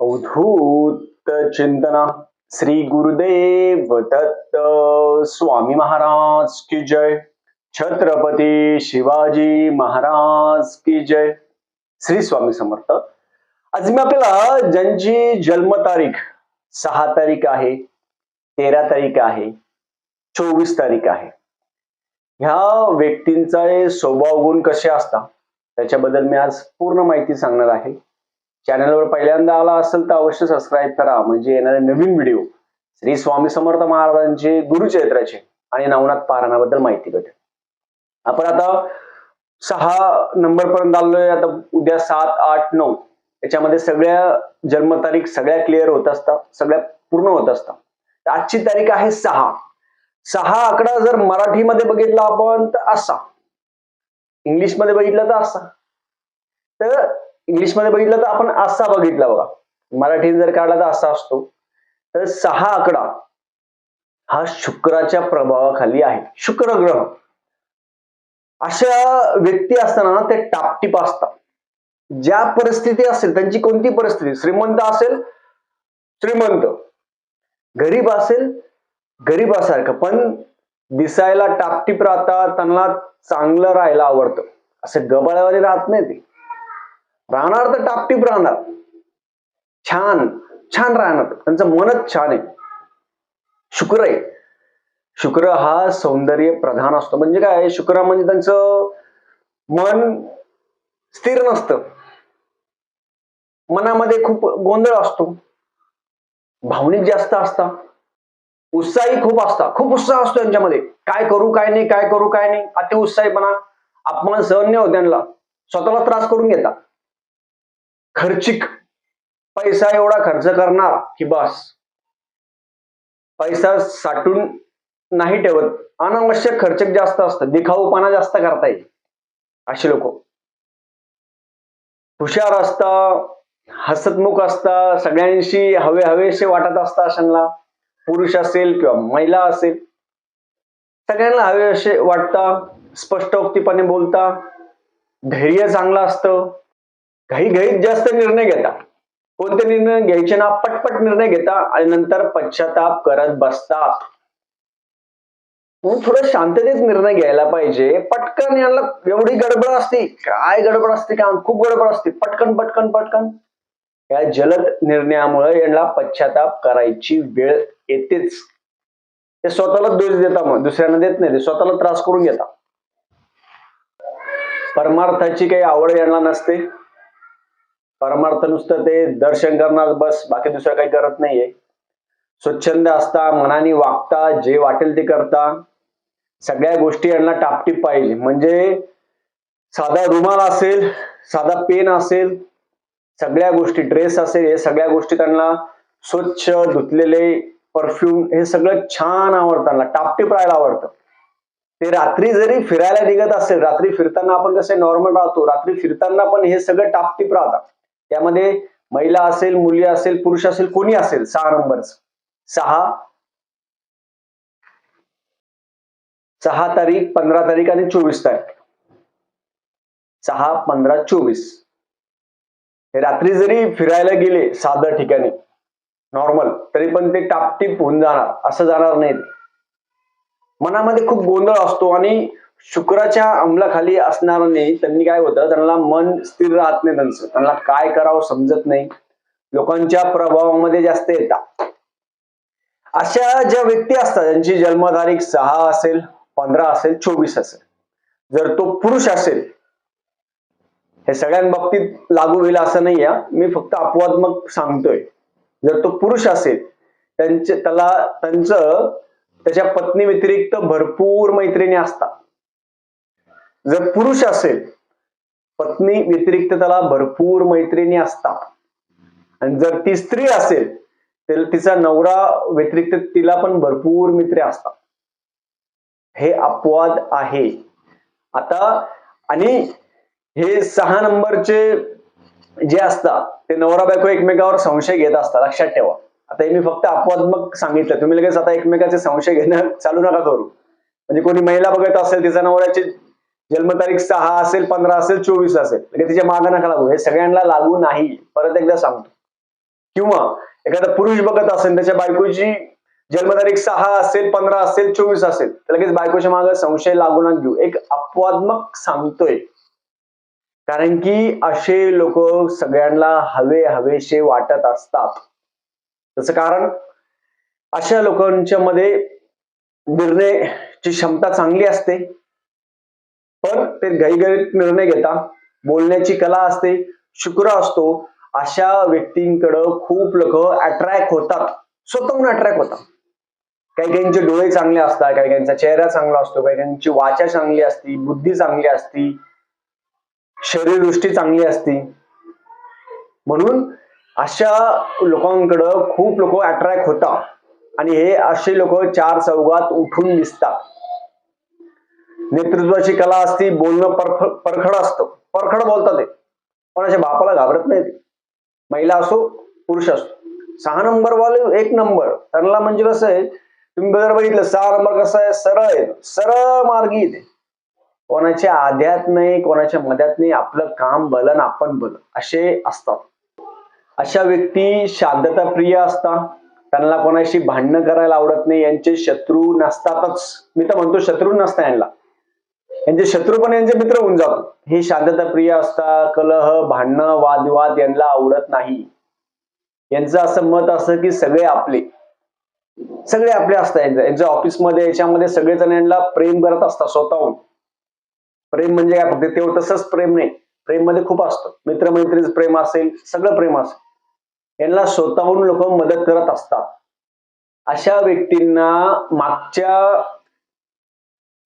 अवधूत चिंतना। श्री गुरुदेव दत्त स्वामी महाराज की जय। छत्रपती शिवाजी महाराज की जय। श्री स्वामी समर्थ। आज मी आपल्याला ज्यांची जन्मतारीख सहा तारीख आहे तेरा तारीख आहे चोवीस तारीख आहे ह्या व्यक्तींचा स्वभाव गुण कसे असतात त्याच्याबद्दल मी आज पूर्ण माहिती सांगणार आहे. चॅनलवर पहिल्यांदा आला असेल तर अवश्य सबस्क्राईब करा. म्हणजे येणारे नवीन व्हिडिओ श्री स्वामी समर्थ महाराजांचे गुरुचरित्राचे आणि नवनाथ पारायणाबद्दल माहिती भेटेल. आपण आता सहा नंबर पर्यंत आलोय. आता उद्या सात आठ नऊ. याच्यामध्ये सगळ्या जन्मतारीख सगळ्या क्लिअर होत असतात. सगळ्या पूर्ण होत असतात. आजची तारीख आहे सहा. सहा आकडा जर मराठीमध्ये बघितला आपण तर असा. इंग्लिशमध्ये बघितलं तर असा. तर इंग्लिशमध्ये बघितलं तर आपण असा बघितला बघा. मराठीत जर काढला तर असा असतो. तर सहा आकडा हा शुक्राच्या प्रभावाखाली आहे. शुक्र ग्रह. अशा व्यक्ती असताना ते टापटीप असतात. ज्या परिस्थिती असेल त्यांची कोणती परिस्थिती? श्रीमंत असेल श्रीमंत. गरीब असेल गरीबासारखं. पण दिसायला टापटीप राहतात त्यांना चांगलं राहायला आवडतं. असं गबाळ्यावाले राहत नाही ते. राहणार तर टापटीप राहणार. छान छान राहणार. त्यांचं मनच छान आहे. शुक्र आहे. शुक्र हा सौंदर्य प्रधान असतो. म्हणजे काय? शुक्र म्हणजे त्यांचं मन स्थिर नसतं. मनामध्ये खूप गोंधळ असतो. भावनिक जास्त असता उत्साही खूप असता खूप उत्साह असतो यांच्यामध्ये काय करू काय नाही काय करू काय नाही. अति उत्साहीपणा अपमान सहन नाही होत त्यांना. स्वतःला त्रास करून घेतात. खर्चिक पैसा एवढा खर्च करणार की बस. पैसा साठून नाही ठेवत अनावश्यक खर्चक जास्त असतं दिखाऊपणा जास्त करता येईल असे लोक. हुशार असता हसतमुख असता सगळ्यांशी हवे हवेसे वाटत असता अशांना पुरुष असेल किंवा महिला असेल सगळ्यांना हवे असे वाटता स्पष्टोक्तीपणे बोलता धैर्य चांगलं असतं घाई घाईत जास्त निर्णय घेता. कोणते निर्णय घ्यायचे ना पटपट निर्णय घेता आणि नंतर पश्चाताप करत बसता. म्हणून थोडं शांततेत निर्णय घ्यायला पाहिजे. पटकन यांना एवढी गडबड असते. काय गडबड असते का खूप गडबड असते. पटकन पटकन पटकन. या जलद निर्णयामुळे यांना पश्चाताप करायची वेळ येतेच. ते स्वतःला दोष देता मग. दुसऱ्यांना देत नाही. ते स्वतःला त्रास करून घेता. परमार्थाची काही आवड यांना नसते. परमार्थ नुसतं ते दर्शन करणार बस बाकी दुसरं काही करत नाहीये. स्वच्छंद असता मनाने वागता जे वाटेल ते करता. सगळ्या गोष्टी यांना टापटीप पाहिजे. म्हणजे साधा रुमाल असेल साधा पेन असेल सगळ्या गोष्टी ड्रेस असेल हे सगळ्या गोष्टी त्यांना स्वच्छ धुतलेले परफ्यूम हे सगळं छान आवडतं त्यांना टापटीप राहायला आवडतं. ते रात्री जरी फिरायला निघत असेल रात्री फिरताना आपण कसे नॉर्मल राहतो रात्री फिरताना पण हे सगळं टापटीप राहतात. त्यामध्ये महिला असेल मुली असेल पुरुष असेल कोणी असेल? सहा नंबरच. सहा. सहा तारीख पंधरा तारीख आणि चोवीस तारीख. सहा पंधरा चोवीस. हे रात्री जरी फिरायला गेले साध्या ठिकाणी नॉर्मल तरी पण ते टापटीप होऊन जाणार असं जाणार नाही मनामध्ये खूप गोंधळ असतो आणि शुक्राच्या अंमलाखाली असणाऱ्यांनी त्यांनी काय होतं? त्यांना मन स्थिर राहत नाही त्यांचं. त्यांना काय करावं समजत नाही. लोकांच्या प्रभावामध्ये जास्त येतात. अशा ज्या व्यक्ती असतात त्यांची जन्मतारीख सहा असेल पंधरा असेल चोवीस असेल जर तो पुरुष असेल हे सगळ्यांबाबतीत लागू होईल असं नाही आहे. मी फक्त अपवादमक सांगतोय. जर तो पुरुष असेल त्यांचे त्याला त्यांचं त्याच्या पत्नी व्यतिरिक्त भरपूर मैत्रिणी असतात. जर पुरुष असेल पत्नी व्यतिरिक्त त्याला भरपूर मैत्रिणी असतात. आणि जर ती स्त्री असेल तर तिचा नवरा व्यतिरिक्त तिला पण भरपूर मित्र असतात. हे अपवाद आहे. आता आणि हे सहा नंबरचे जे असतात ते नवरा बायको एकमेकावर संशय घेत असतात. लक्षात ठेवा. आता हे मी फक्त अपवादमक सांगितलं. तुम्ही लगेच आता एकमेकाचे संशय घेणं चालू नका करू. म्हणजे कोणी महिला बघत असेल तिचा नवऱ्याची जन्मतारीख सहा असेल पंधरा असेल चोवीस असेल. म्हणजे तिच्या मागं नका लागू. हे सगळ्यांना लागू नाही. परत एकदा सांगतो. किंवा एखादा पुरुष बघत असेल त्याच्या बायकोची जन्मतारीख सहा असेल पंधरा असेल चोवीस असेल तर लगेच बायकोच्या मागे संशय लागू न घेऊ. एक अपवादमक सांगतोय. कारण की असे लोक सगळ्यांना हवे हवेशे वाटत असतात. त्याचं कारण अशा लोकांच्या मध्ये निर्णयची क्षमता चांगली असते. पण ते घाईघाईत निर्णय घेता बोलण्याची कला असते शुक्र असतो अशा व्यक्तींकडं खूप लोक अट्रॅक्ट होतात. स्वतःहून अट्रॅक्ट होतात. काही काहींचे डोळे चांगले असतात काही काहींचा चेहरा चांगला असतो काही काहींची वाचा चांगली असती बुद्धी चांगली असती शरीरदृष्टी चांगली असती. म्हणून अशा लोकांकडं खूप लोक अट्रॅक्ट होतात. आणि हे असे लोक चार चौघात उठून दिसतात. नेतृत्वाची कला असती बोलणं परख परखड असतं. परखड बोलतात ते. कोणाच्या बापाला घाबरत नाही ते. महिला असो पुरुष असो. सहा नंबर वाले एक नंबर. त्यांना म्हणजे कसं आहे तुम्ही जर बघितलं सहा नंबर कसं आहे सरळ आहे. सरळ मार्गी येते. कोणाच्या आध्यात नाही कोणाच्या मध्यात नाही. आपलं काम बलन आपण बल असे असतात. अशा व्यक्ती शांतता प्रिय असतात. त्यांना कोणाशी भांडणं करायला आवडत नाही. यांचे शत्रू नसतातच. मी तर म्हणतो शत्रू नसता यांना. यांचे शत्रू पण यांचे मित्र होऊन जातो. हे शांतता प्रिय असता कलह भांडणं वादविवाद यांना आवडत नाही. यांचं असं मत असं की सगळे आपले. सगळे आपले असतात यांच्या यांच्या ऑफिसमध्ये याच्यामध्ये सगळेजण यांना प्रेम करत असतात स्वतःहून. प्रेम म्हणजे काय? फक्त तेवढं तसंच प्रेम नाही. प्रेममध्ये खूप असतं. मित्रमैत्रीचं प्रेम असेल सगळं प्रेम असेल. यांना स्वतःहून लोक मदत करत असतात. अशा व्यक्तींना मागच्या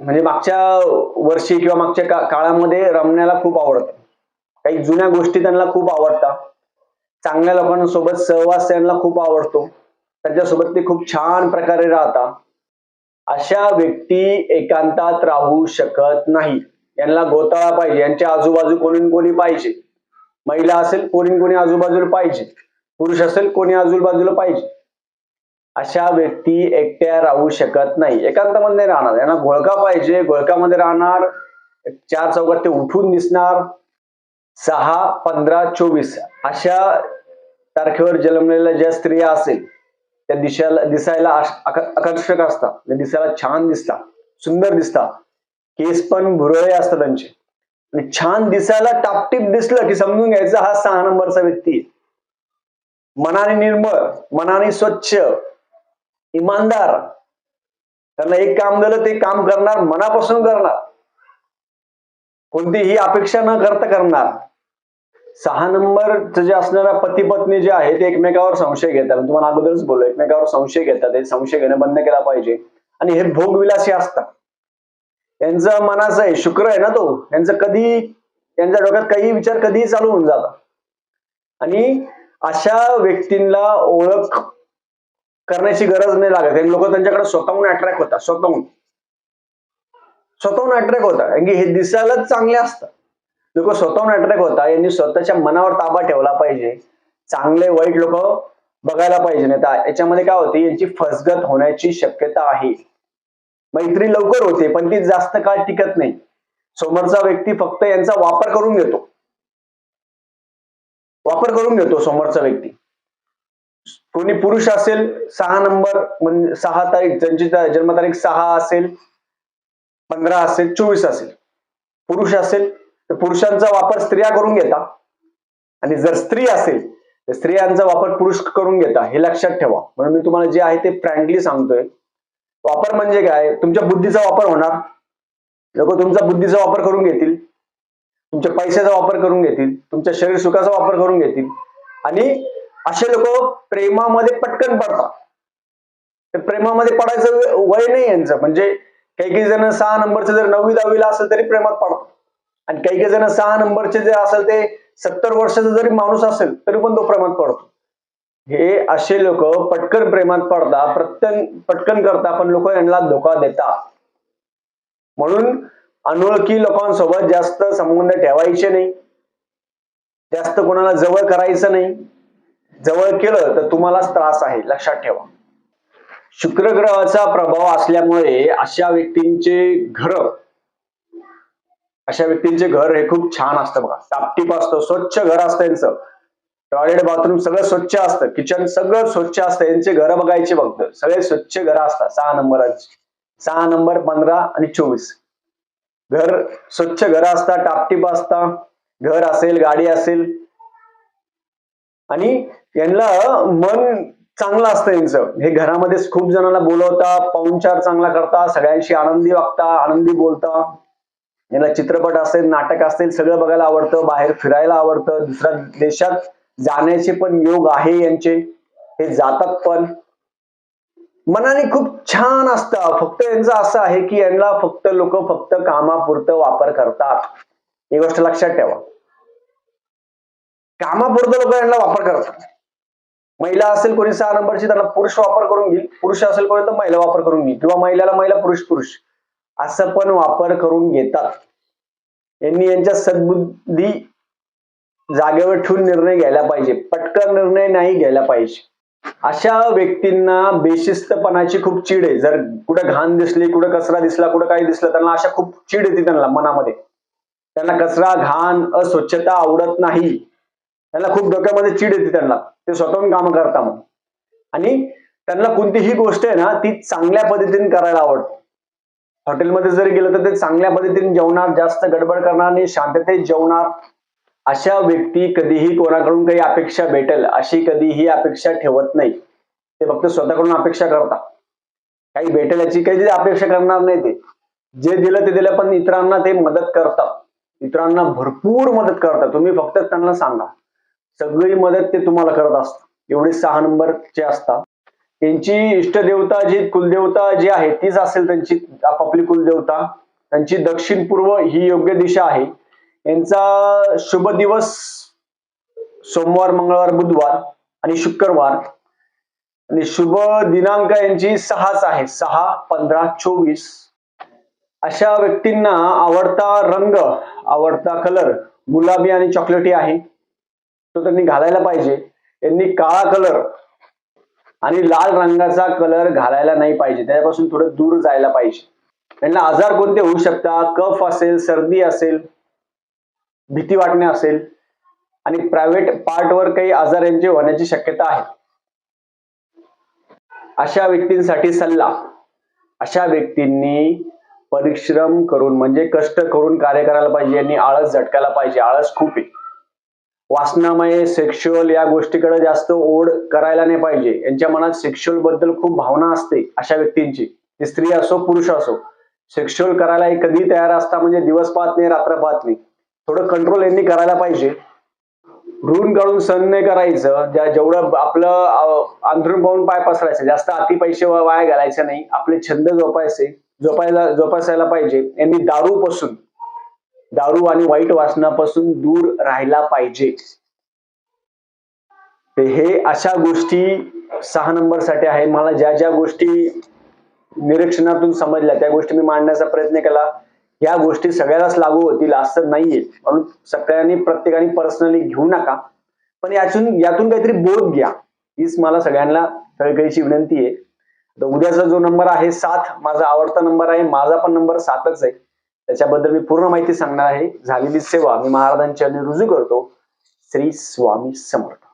म्हणजे मागच्या वर्षी किंवा मागच्या का, काळामध्ये रमण्याला खूप आवडतं. काही जुन्या गोष्टी त्यांना खूप आवडतात. चांगल्या लोकांसोबत सहवास त्यांना खूप आवडतो. त्यांच्यासोबत ते खूप छान प्रकारे राहतात. अशा व्यक्ती एकांतात राहू शकत नाही. यांना गोताळा पाहिजे. यांच्या आजूबाजू कोणी कोणी पाहिजे. महिला असेल कोणी कोणी आजूबाजूला पाहिजे. पुरुष असेल कोणी आजूबाजूला पाहिजे. अशा व्यक्ती एकट्या राहू शकत नाही. एकांतामध्ये राहणार. यांना घोळका पाहिजे. घोळकामध्ये राहणार. चार चौकात ते उठून दिसणार. सहा पंधरा चोवीस अशा तारखेवर जन्मलेल्या ज्या स्त्रिया असेल त्या दिशाला दिसायला आकर्षक असतात. दिसायला छान दिसतात. सुंदर दिसतात. केस पण भुरळे असतात त्यांचे. आणि छान दिसायला टापटीप दिसलं की समजून घ्यायचं हा सहा नंबरचा व्यक्ती मनाने निर्मळ मनाने स्वच्छ इमानदार. त्यांना एक काम झालं ते काम करणार मनापासून करणार. कोणतीही अपेक्षा न करता करणार. सहा नंबरचं जे असणारा पती पत्नी जे आहे ते एकमेकावर संशय घेतात. तुम्हाला अगोदरच बोललो एकमेकावर संशय घेतात. हे संशय घेणं बंद केला पाहिजे. आणि हे भोगविलासी असतात. यांचं मनाचं आहे शुक्र आहे ना तो. यांचं कधी यांच्या डोक्यात काही विचार कधीही चालू होऊन जातात. आणि अशा व्यक्तींना ओळख करण्याची गरज नाही लागत. हे लोक त्यांच्याकडे स्वतःहून अट्रॅक्ट होतात स्वतःहून. स्वतःहून अट्रॅक्ट होतात. कारण की हे दिसायलाच चांगले असतात. लोक स्वतःहून अट्रॅक्ट होतात. यांनी स्वतःच्या मनावर ताबा ठेवला पाहिजे. चांगले वाईट लोक बघायला पाहिजे. नाही तर याच्यामध्ये काय होते? यांची फसगत होण्याची शक्यता आहे. मैत्री लवकर होते पण ती जास्त काळ टिकत नाही. समोरचा व्यक्ती फक्त यांचा वापर करून घेतो. वापर करून घेतो समोरचा व्यक्ती. कोणी पुरुष असेल सहा नंबर म्हणजे सहा तारीख ज्यांची जन्मतारीख सहा असेल पंधरा असेल चोवीस असेल. पुरुष असेल तर पुरुषांचा वापर स्त्रिया करून घेता. आणि जर स्त्री असेल तर स्त्रियांचा वापर पुरुष करून घेता. हे लक्षात ठेवा. म्हणून मी तुम्हाला जे आहे ते फ्रँकली सांगतोय. वापर म्हणजे काय? तुमच्या बुद्धीचा वापर होणार. लोक तुमचा बुद्धीचा वापर करून घेतील. तुमच्या पैशाचा वापर करून घेतील. तुमच्या शरीर सुखाचा वापर करून घेतील. आणि असे लोक प्रेमामध्ये पटकन पडतात. तर प्रेमामध्ये पडायचं वय नाही यांचं. म्हणजे काही काही जण सहा नंबरचे जर नववी दहावीला असेल तरी प्रेमात पडतात. आणि काही काही जण सहा नंबरचे जे असेल ते सत्तर वर्षाचा जरी माणूस असेल तरी पण तो प्रेमात पडतो. हे असे लोक पटकन प्रेमात पडता प्रत्यन पटकन करता पण लोक यांना धोका देतात. म्हणून अनोळखी लोकांसोबत जास्त संबंध ठेवायचे नाही. जास्त कोणाला जवळ करायचं नाही. जवळ केलं तर तुम्हालाच त्रास आहे लक्षात ठेवा. शुक्र ग्रहाचा प्रभाव असल्यामुळे अशा व्यक्तींचे घर अशा व्यक्तींचे घर हे खूप छान असतं बघा. टापटीप असतं स्वच्छ घर असतं यांचं. टॉयलेट बाथरूम सगळं स्वच्छ असतं किचन सगळं स्वच्छ असतं यांचे घर बघायचे बघतो सगळे स्वच्छ घर असतात. सहा नंबराचे सहा नंबर पंधरा आणि चोवीस. घर स्वच्छ घर असतात टापटीप असता. घर असेल गाडी असेल. आणि यांना मन चांगलं असतं यांचं. हे घरामध्ये खूप जणांना बोलवता पाहुणचार चांगला करता सगळ्यांशी आनंदी वागता आनंदी बोलता. यांना चित्रपट असेल नाटक असेल सगळं बघायला आवडतं बाहेर फिरायला आवडतं दुसऱ्या देशात जाण्याचे पण योग आहे यांचे. हे जातात पण. मनाने खूप छान असतं. फक्त यांचं असं आहे की यांना फक्त लोक फक्त कामापुरतं वापर करतात. ही गोष्ट लक्षात ठेवा. कामापुरतं लोक यांना वापर करतात. महिला असेल कोणी सहा नंबरची त्यांना पुरुष वापर करून घेईल. पुरुष असेल कोणी तर महिला वापर करून घेईल. किंवा महिलाला महिला पुरुष पुरुष. असं पण वापर करून घेतात. यांनी यांच्या सद्बुद्धी जागेवर ठेवून निर्णय घ्यायला पाहिजे. पटकन निर्णय नाही घ्यायला पाहिजे. अशा व्यक्तींना बेशिस्तपणाची खूप चीड आहे. जर कुठं घाण दिसली कुठं कचरा दिसला कुठं काही दिसलं त्यांना अशा खूप चीड येते त्यांना मनामध्ये. त्यांना कचरा घाण अस्वच्छता आवडत नाही. त्यांना खूप डोक्यामध्ये चीड येते त्यांना. ते स्वतःहून काम करता मग. आणि त्यांना कोणतीही गोष्ट आहे ना ती चांगल्या पद्धतीने करायला आवडते. हॉटेलमध्ये जरी गेलं तर ते चांगल्या पद्धतीने जेवणार जास्त गडबड करणार आणि शांततेत जेवणार. अशा व्यक्ती कधीही कोणाकडून काही अपेक्षा भेटेल अशी कधीही अपेक्षा ठेवत नाही. ते फक्त स्वतःकडून अपेक्षा करतात. काही भेटेल याची काही अपेक्षा करणार नाही ते. जे दिलं ते दिलं पण इतरांना ते मदत करतात. इतरांना भरपूर मदत करतात. तुम्ही फक्त त्यांना सांगा. सगळी मदत ते तुम्हाला करत असतात. एवढे सहा नंबरचे असतात. त्यांची इष्टदेवता जी कुलदेवता जी आहे तीच असेल त्यांची आपापली कुलदेवता. त्यांची दक्षिण पूर्व ही योग्य दिशा आहे. यांचा शुभ दिवस सोमवार मंगळवार बुधवार आणि शुक्रवार. आणि शुभ दिनांक यांची सहाच आहे. सहा पंधरा चोवीस. अशा व्यक्तींना आवडता रंग आवडता कलर गुलाबी आणि चॉकलेटी आहे. तो त्यांनी घालायला पाहिजे. यांनी काळा कलर आणि लाल रंगाचा कलर घालायला नाही पाहिजे. त्यापासून थोडं दूर जायला पाहिजे. त्यांना आजार कोणते होऊ शकतात? कफ असेल सर्दी असेल भीती वाटणे असेल आणि प्रायव्हेट पार्टवर काही आजार यांचे होण्याची शक्यता आहे. अशा व्यक्तींसाठी सल्ला. अशा व्यक्तींनी परिश्रम करून म्हणजे कष्ट करून कार्य करायला पाहिजे. यांनी आळस झटकायला पाहिजे. आळस खूप आहे. वासनामय सेक्शुअल या गोष्टीकडे जास्त ओढ करायला नाही पाहिजे. यांच्या मनात सेक्शुअलबद्दल खूप भावना असते अशा व्यक्तींची. ती स्त्री असो पुरुष असो. सेक्शुअल करायला कधी तयार असता म्हणजे दिवस पाहत नाही रात्र पाहत नाही. थोडं कंट्रोल यांनी करायला पाहिजे. ऋण काढून सण नाही करायचं. ज्या जेवढं आपलं अंथरून अंथरूण पाहून पाय पसरायचं. जास्त अति पैसे वाया घालायचे नाही. आपले छंद जोपायचे जोपायला जोपासायला पाहिजे. यांनी दारू पासून दारू आणि वाईट वासनापासून दूर राहायला पाहिजे. हे अशा गोष्टी सहा नंबरसाठी आहे. मला ज्या ज्या गोष्टी निरीक्षणातून समजल्या त्या गोष्टी मी मांडण्याचा प्रयत्न केला. या गोष्टी सगळ्यालाच लागू होतील असं नाहीये. म्हणून सगळ्यांनी प्रत्येकाने पर्सनली घेऊ नका. पण यातून यातून काहीतरी बोध घ्या. हीच मला सगळ्यांना कळकळीची विनंती आहे. तर उद्याचा जो नंबर आहे सात. माझा आवडता नंबर आहे. माझा पण नंबर सातच आहे. त्याच्याबद्दल मी पूर्ण माहिती सांगणार आहे. झालेली सेवा मी महाराजांच्या रुजू करतो. श्री स्वामी समर्थ.